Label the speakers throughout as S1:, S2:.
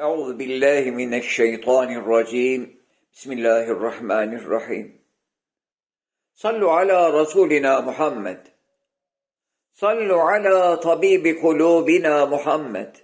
S1: Euzu billahi mineşşeytanirracim. Bismillahirrahmanirrahim. Sallu ala Rasulina Muhammed. Sallu ala tabibi kulubina Muhammed.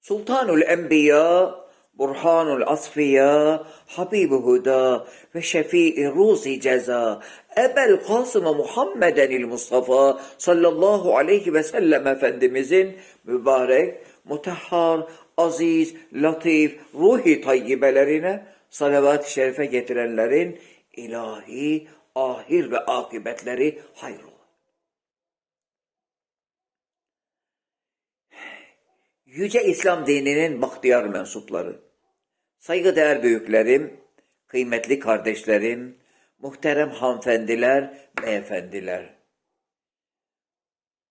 S1: Sultanul Enbiya, Burhanul Asfiya, Habibi Huda ve Şefii Ruzi Ceza, Ebel Kasım Muhammedenil Mustafa sallallahu aleyhi ve sellem Efendimizin mübarek mutahhar, aziz, latif, ruhi tayyibelerine salavat-ı şerife getirenlerin ilahi, ahir ve akıbetleri hayrola. Yüce İslam dininin bahtiyar mensupları, saygıdeğer büyüklerim, kıymetli kardeşlerim, muhterem hanımefendiler, beyefendiler,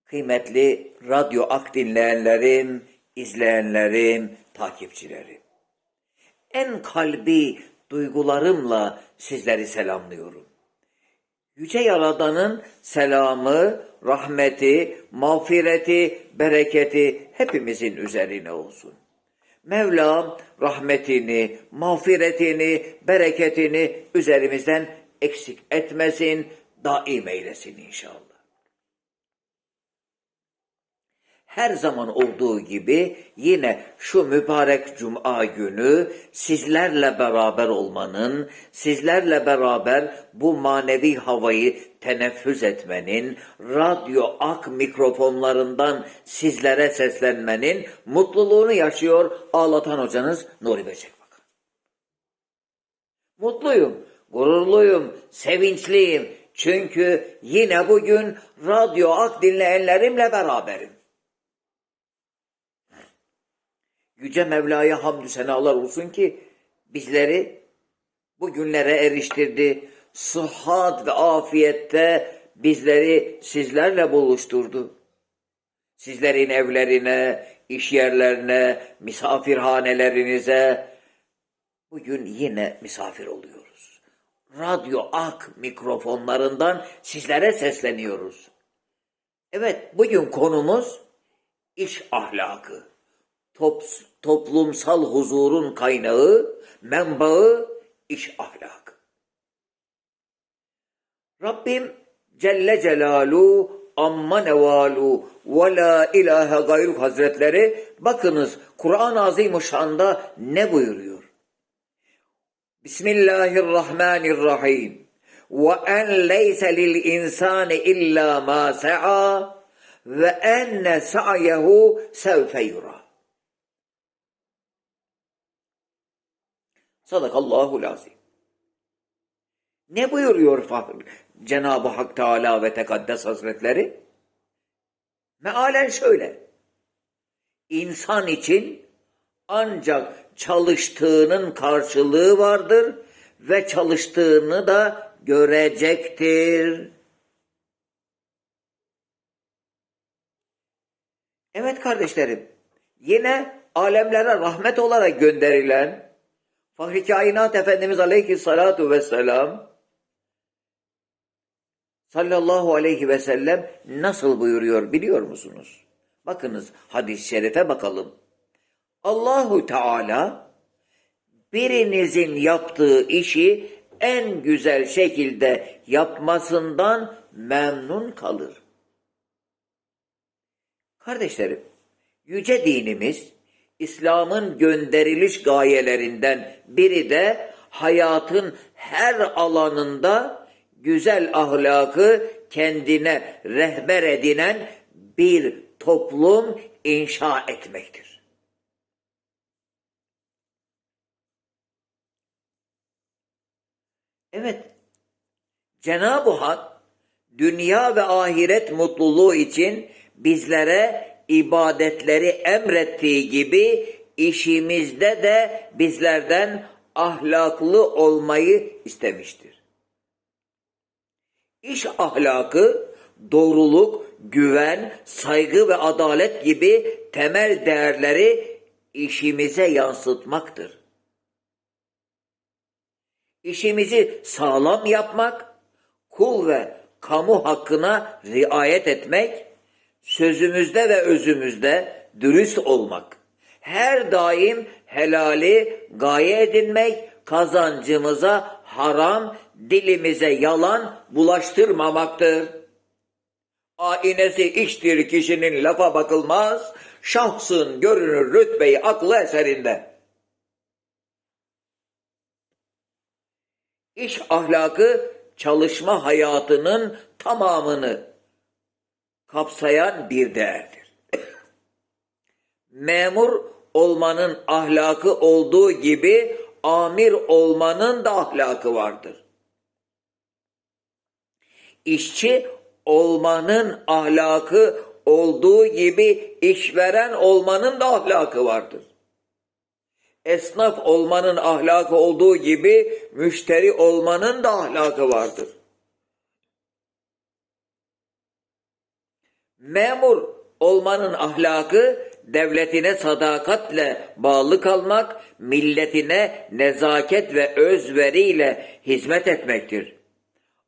S1: kıymetli radyo ak dinleyenlerim, izleyenlerim, takipçilerim. En kalbi duygularımla sizleri selamlıyorum. Yüce Yaradan'ın selamı, rahmeti, mağfireti, bereketi hepimizin üzerine olsun. Mevlam rahmetini, mağfiretini, bereketini üzerimizden eksik etmesin, daim eylesin inşallah. Her zaman olduğu gibi yine şu mübarek cuma günü sizlerle beraber olmanın, sizlerle beraber bu manevi havayı teneffüs etmenin, radyo ak mikrofonlarından sizlere seslenmenin mutluluğunu yaşıyor ağlatan hocanız Nuri Böcek Bakan. Mutluyum, gururluyum, sevinçliyim. Çünkü yine bugün radyo ak dinleyenlerimle beraberim. Yüce Mevla'ya hamdü senalar olsun ki bizleri bu günlere eriştirdi. Sıhhat ve afiyette bizleri sizlerle buluşturdu. Sizlerin evlerine, iş yerlerine, misafirhanelerinize bugün yine misafir oluyoruz. Radyo Ak mikrofonlarından sizlere sesleniyoruz. Evet, bugün konumuz iş ahlakı top, toplumsal huzurun kaynağı, menbaı, iş ahlakı. Rabbim Celle Celalu amma nevalu ve la ilahe gayruk hazretleri bakınız Kur'an-ı Azimuşşan'da ne buyuruyor? Bismillahirrahmanirrahim. Ve en leyse lil insani illa ma sa'a ve enne sa'yehu sevfe yura. Sadakallahu lazim. Ne buyuruyor? Cenab-ı Hak Teala ve Tekaddes Hazretleri? Mealen şöyle. İnsan için ancak çalıştığının karşılığı vardır ve çalıştığını da görecektir. Evet kardeşlerim, yine alemlere rahmet olarak gönderilen Fahri Kainat Efendimiz Aleyhissalatu Vesselam sallallahu aleyhi ve sellem nasıl buyuruyor biliyor musunuz? Bakınız hadis-i şerife bakalım. Allahu Teala birinizin yaptığı işi en güzel şekilde yapmasından memnun kalır. Kardeşlerim, yüce dinimiz İslam'ın gönderiliş gayelerinden biri de hayatın her alanında güzel ahlakı kendine rehber edinen bir toplum inşa etmektir. Evet, Cenab-ı Hak dünya ve ahiret mutluluğu için bizlere ibadetleri emrettiği gibi işimizde de bizlerden ahlaklı olmayı istemiştir. İş ahlakı doğruluk, güven, saygı ve adalet gibi temel değerleri işimize yansıtmaktır. İşimizi sağlam yapmak, kul ve kamu hakkına riayet etmek, sözümüzde ve özümüzde dürüst olmak, her daim helali gaye edinmek, kazancımıza haram, dilimize yalan bulaştırmamaktır. Ainesi iştir kişinin lafa bakılmaz, şahsın görünür rütbeyi aklı eserinde. İş ahlakı çalışma hayatının tamamını kapsayan bir değerdir. Memur olmanın ahlakı olduğu gibi amir olmanın da ahlakı vardır. İşçi olmanın ahlakı olduğu gibi işveren olmanın da ahlakı vardır. Esnaf olmanın ahlakı olduğu gibi müşteri olmanın da ahlakı vardır. Memur olmanın ahlakı devletine sadakatle bağlı kalmak, milletine nezaket ve özveriyle hizmet etmektir.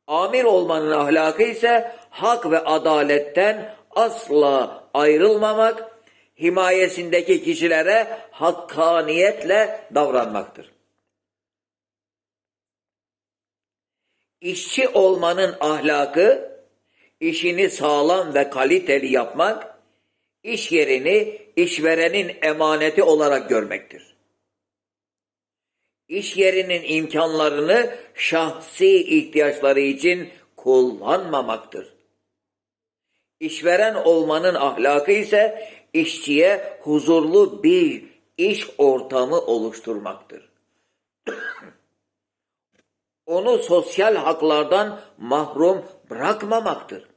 S1: Amir olmanın ahlakı ise hak ve adaletten asla ayrılmamak, himayesindeki kişilere hakkaniyetle davranmaktır. İşçi olmanın ahlakı, işini sağlam ve kaliteli yapmak, iş yerini işverenin emaneti olarak görmektir. İş yerinin imkanlarını şahsi ihtiyaçları için kullanmamaktır. İşveren olmanın ahlakı ise işçiye huzurlu bir iş ortamı oluşturmaktır. Onu sosyal haklardan mahrum bırakmamaktır.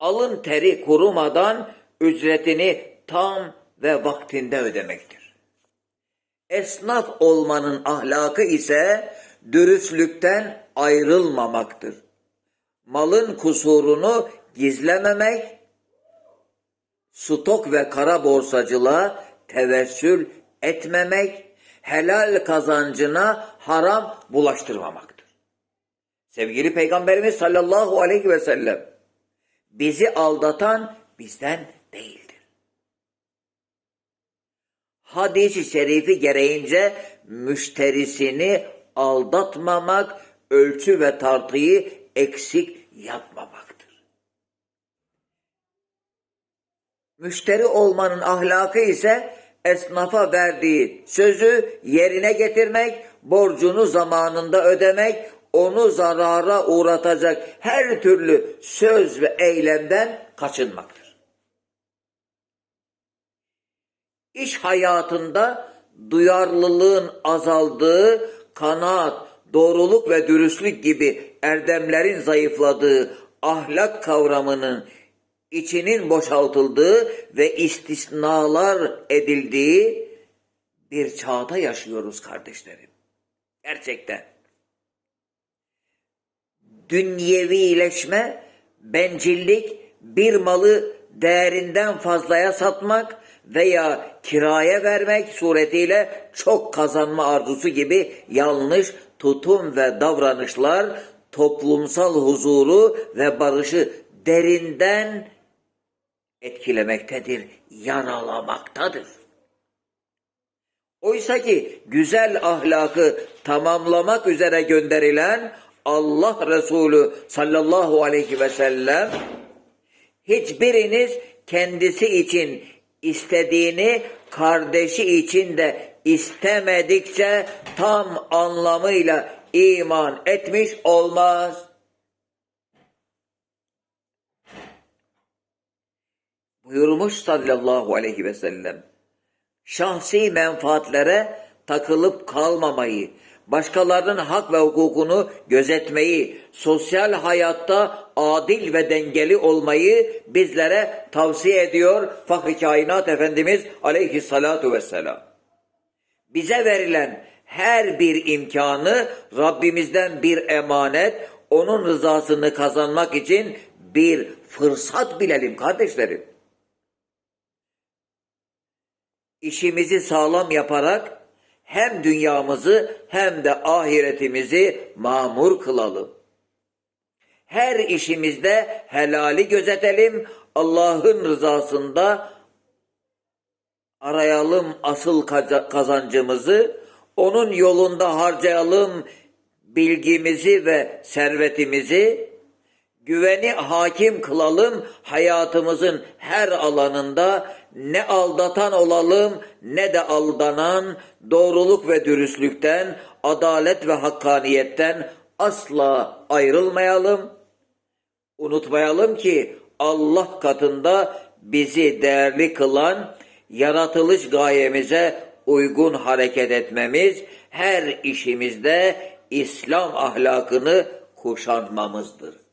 S1: Alın teri kurumadan ücretini tam ve vaktinde ödemektir. Esnaf olmanın ahlakı ise dürüstlükten ayrılmamaktır. Malın kusurunu gizlememek, stok ve kara borsacılığa tevessül etmemek, helal kazancına haram bulaştırmamaktır. Sevgili Peygamberimiz sallallahu aleyhi ve sellem bizi aldatan bizden değildir. Hadis-i şerifi gereğince müşterisini aldatmamak, ölçü ve tartıyı eksik yapmamaktır. Müşteri olmanın ahlakı ise esnafa verdiği sözü yerine getirmek, borcunu zamanında ödemek, onu zarara uğratacak her türlü söz ve eylemden kaçınmaktır. İş hayatında duyarlılığın azaldığı, kanaat, doğruluk ve dürüstlük gibi erdemlerin zayıfladığı ahlak kavramının içinin boşaltıldığı ve istisnalar edildiği bir çağda yaşıyoruz kardeşlerim. Gerçekten. Dünyevileşme, bencillik, bir malı değerinden fazlaya satmak veya kiraya vermek suretiyle çok kazanma arzusu gibi yanlış tutum ve davranışlar toplumsal huzuru ve barışı derinden etkilemektedir, yaralamaktadır. Oysa ki güzel ahlakı tamamlamak üzere gönderilen Allah Resulü sallallahu aleyhi ve sellem hiçbiriniz kendisi için istediğini kardeşi için de istemedikçe tam anlamıyla iman etmiş olmaz. Buyurmuş sallallahu aleyhi ve sellem. Şahsi menfaatlere takılıp kalmamayı, başkalarının hak ve hukukunu gözetmeyi, sosyal hayatta adil ve dengeli olmayı bizlere tavsiye ediyor Fahri Kainat Efendimiz aleyhissalatu vesselam. Bize verilen her bir imkanı Rabbimizden bir emanet, onun rızasını kazanmak için bir fırsat bilelim kardeşlerim. İşimizi sağlam yaparak hem dünyamızı hem de ahiretimizi mamur kılalım. Her işimizde helali gözetelim, Allah'ın rızasında arayalım asıl kaza- kazancımızı, onun yolunda harcayalım bilgimizi ve servetimizi, güveni hakim kılalım hayatımızın her alanında, ne aldatan olalım ne de aldanan, doğruluk ve dürüstlükten, adalet ve hakkaniyetten asla ayrılmayalım. Unutmayalım ki Allah katında bizi değerli kılan yaratılış gayemize uygun hareket etmemiz, her işimizde İslam ahlakını kuşanmamızdır.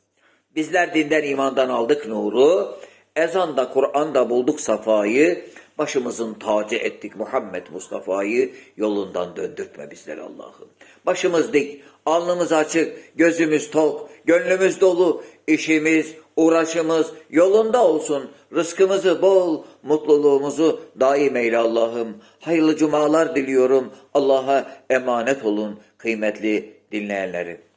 S1: Bizler dinden imandan aldık nuru, ezanda Kur'an'da bulduk safayı, başımızın tacı ettik Muhammed Mustafa'yı yolundan döndürtme bizleri Allah'ım. Başımız dik, alnımız açık, gözümüz tok, gönlümüz dolu, işimiz, uğraşımız yolunda olsun. Rızkımızı bol, mutluluğumuzu daim eyle Allah'ım. Hayırlı cumalar diliyorum. Allah'a emanet olun kıymetli dinleyenlerim.